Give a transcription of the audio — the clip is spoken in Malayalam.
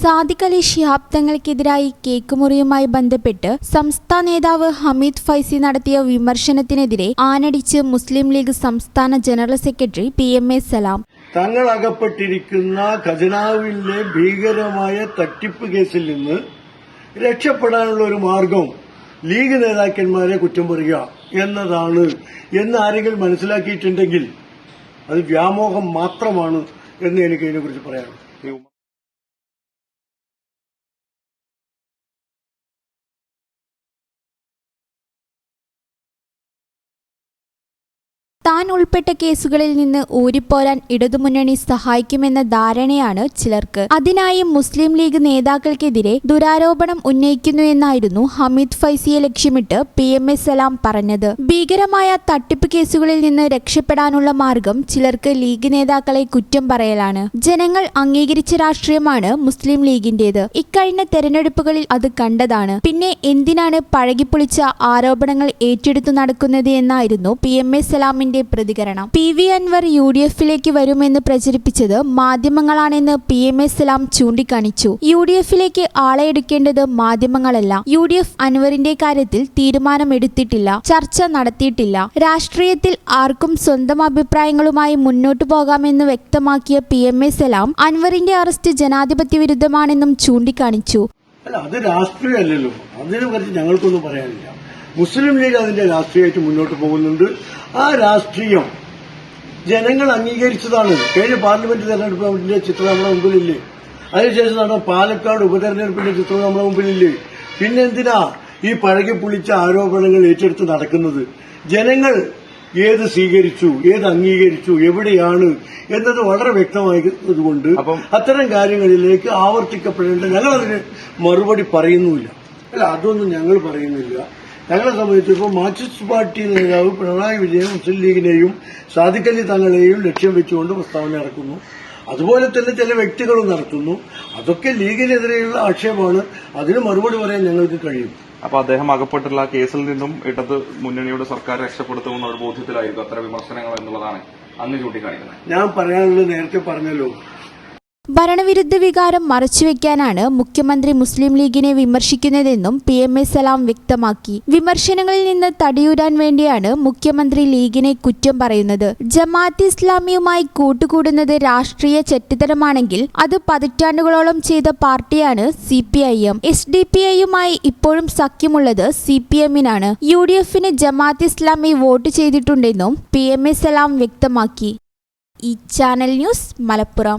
സാദിഖ് അലി തങ്ങൾക്കെതിരായി കേക്ക് മുറിയുമായി ബന്ധപ്പെട്ട് സംസ്ഥാന നേതാവ് ഹമീദ് ഫൈസി നടത്തിയ വിമർശനത്തിനെതിരെ ആനടിച്ച് മുസ്ലിം ലീഗ് സംസ്ഥാന general secretary P M A Salam. തങ്ങൾ അകപ്പെട്ടിരിക്കുന്ന ഖജനാവിലെ ഭീകരമായ തട്ടിപ്പ് കേസിൽ നിന്ന് രക്ഷപ്പെടാനുള്ള ഒരു മാർഗം ലീഗ് നേതാക്കന്മാരെ കുറ്റം പറയുക എന്നതാണ് എന്ന് ആരെങ്കിലും മനസ്സിലാക്കിയിട്ടുണ്ടെങ്കിൽ അത് വ്യാമോഹം മാത്രമാണ് എന്ന് എനിക്ക് ഇതിനെക്കുറിച്ച് പറയാനുള്ളത്. താൻ ഉൾപ്പെട്ട കേസുകളിൽ നിന്ന് ഊരിപ്പോരാൻ ഇടതുമുന്നണി സഹായിക്കുമെന്ന ധാരണയാണ് ചിലർക്ക്. അതിനായി മുസ്ലിം ലീഗ് നേതാക്കൾക്കെതിരെ ദുരാരോപണം ഉന്നയിക്കുന്നുവെന്നായിരുന്നു ഹമീദ് ഫൈസിയെ ലക്ഷ്യമിട്ട് പി എം സലാം പറഞ്ഞത്. ഭീകരമായ തട്ടിപ്പ് കേസുകളിൽ നിന്ന് രക്ഷപ്പെടാനുള്ള മാർഗം ചിലർക്ക് ലീഗ് നേതാക്കളെ കുറ്റം പറയലാണ്. ജനങ്ങൾ അംഗീകരിച്ച രാഷ്ട്രീയമാണ് മുസ്ലിം ലീഗിന്റേത്. ഇക്കഴിഞ്ഞ തെരഞ്ഞെടുപ്പുകളിൽ അത് കണ്ടതാണ്. പിന്നെ എന്തിനാണ് പഴകിപ്പൊളിച്ച ആരോപണങ്ങൾ ഏറ്റെടുത്തു നടക്കുന്നത് എന്നായിരുന്നു പി എം എ സലാമിന്റെ പ്രതികരണം. P V Anvar U D എഫിലേക്ക് വരുമെന്ന് പ്രചരിപ്പിച്ചത് മാധ്യമങ്ങളാണെന്ന് പി എം എസ് സലാം ചൂണ്ടിക്കാണിച്ചു. യു ഡി എഫിലേക്ക് ആളെ എടുക്കേണ്ടത് മാധ്യമങ്ങളല്ല. യു ഡി എഫ് അൻവറിന്റെ കാര്യത്തിൽ തീരുമാനമെടുത്തിട്ടില്ല. ചർച്ച നടത്തിയിട്ടില്ല. രാഷ്ട്രീയത്തിൽ ആർക്കും സ്വന്തം അഭിപ്രായങ്ങളുമായി മുന്നോട്ടു പോകാമെന്ന് വ്യക്തമാക്കിയ പി എം എസ് സലാം അൻവറിന്റെ അറസ്റ്റ് ജനാധിപത്യ വിരുദ്ധമാണെന്നും ചൂണ്ടിക്കാണിച്ചു. അല്ല അത് രാഷ്ട്രീയമല്ലല്ലോ. അതിനെ കുറിച്ച് ഞങ്ങൾക്കൊന്നും പറയാനില്ല. മുസ്ലിം ലീഗ് അതിന്റെ രാഷ്ട്രീയമായിട്ട് മുന്നോട്ട് പോകുന്നുണ്ട്. ആ രാഷ്ട്രീയം ജനങ്ങൾ അംഗീകരിച്ചതാണ്. കഴിഞ്ഞ പാർലമെന്റ് തെരഞ്ഞെടുപ്പിന്റെ ചിത്രം നമ്മുടെ മുമ്പിലില്ലേ? അതിനുശേഷം നടന്ന പാലക്കാട് ഉപതെരഞ്ഞെടുപ്പിന്റെ ചിത്രം നമ്മുടെ മുമ്പിലില്ലേ? പിന്നെന്തിനാ ഈ പഴകി പുളിച്ച ആരോപണങ്ങൾ ഏറ്റെടുത്ത് നടക്കുന്നത്? ജനങ്ങൾ ഏത് സ്വീകരിച്ചു ഏത് അംഗീകരിച്ചു എവിടെയാണ് എന്നത് വളരെ വ്യക്തമായതുകൊണ്ട് അത്തരം കാര്യങ്ങളിലേക്ക് ആവർത്തിക്കപ്പെടേണ്ട ഞങ്ങൾ അതിന് മറുപടി പറയുന്നുമില്ല. അല്ല അതൊന്നും ഞങ്ങൾ പറയുന്നില്ല. ഞങ്ങളെ സംബന്ധിച്ച് ഇപ്പോൾ മാർക്സിസ്റ്റ് പാർട്ടി നേതാവ് പിണറായി വിജയൻ മുസ്ലിം ലീഗിനെയും സാദിഖലി തങ്ങളെയും ലക്ഷ്യം വെച്ചുകൊണ്ട് പ്രസ്താവന ഇറക്കുന്നു അതുപോലെ തന്നെ ചില വ്യക്തികളും നടത്തുന്നു. അതൊക്കെ ലീഗിനെതിരെയുള്ള ആക്ഷേപമാണ്. അതിന് മറുപടി പറയാൻ ഞങ്ങൾക്ക് കഴിയും. അപ്പൊ അദ്ദേഹം അകപ്പെട്ടുള്ള കേസിൽ നിന്നും ഇടത് മുന്നണിയുടെ സർക്കാർ രക്ഷപ്പെടുത്തുമെന്ന ഒരു ബോധ്യത്തിലായിരിക്കും അത്ര വിമർശനങ്ങൾ എന്നുള്ളതാണ് അങ്ങ് ചൂണ്ടിക്കാണിക്കുന്നത്. ഞാൻ പറയാനുള്ളത് നേരത്തെ പറഞ്ഞല്ലോ. ഭരണവിരുദ്ധ വികാരം മറച്ചുവെക്കാനാണ് മുഖ്യമന്ത്രി മുസ്ലിം ലീഗിനെ വിമർശിക്കുന്നതെന്നും പി എം എ സലാം വ്യക്തമാക്കി. വിമർശനങ്ങളിൽ നിന്ന് തടിയൂരാൻ വേണ്ടിയാണ് മുഖ്യമന്ത്രി ലീഗിനെ കുറ്റം പറയുന്നത്. ജമാഅത്ത് ഇസ്ലാമിയുമായി കൂട്ടുകൂടുന്നത് രാഷ്ട്രീയ ചെറ്റിത്തരമാണെങ്കിൽ അത് പതിറ്റാണ്ടുകളോളം ചെയ്ത പാർട്ടിയാണ് C P I M. S D P ഐയുമായി ഇപ്പോഴും സഖ്യമുള്ളത് സി പി എമ്മിനാണ്. യു ഡി എഫിന് ജമാഅത്ത് ഇസ്ലാമി വോട്ട് ചെയ്തിട്ടുണ്ടെന്നും പി എം എ സലാം വ്യക്തമാക്കി. ഈ ചാനൽ ന്യൂസ് മലപ്പുറം.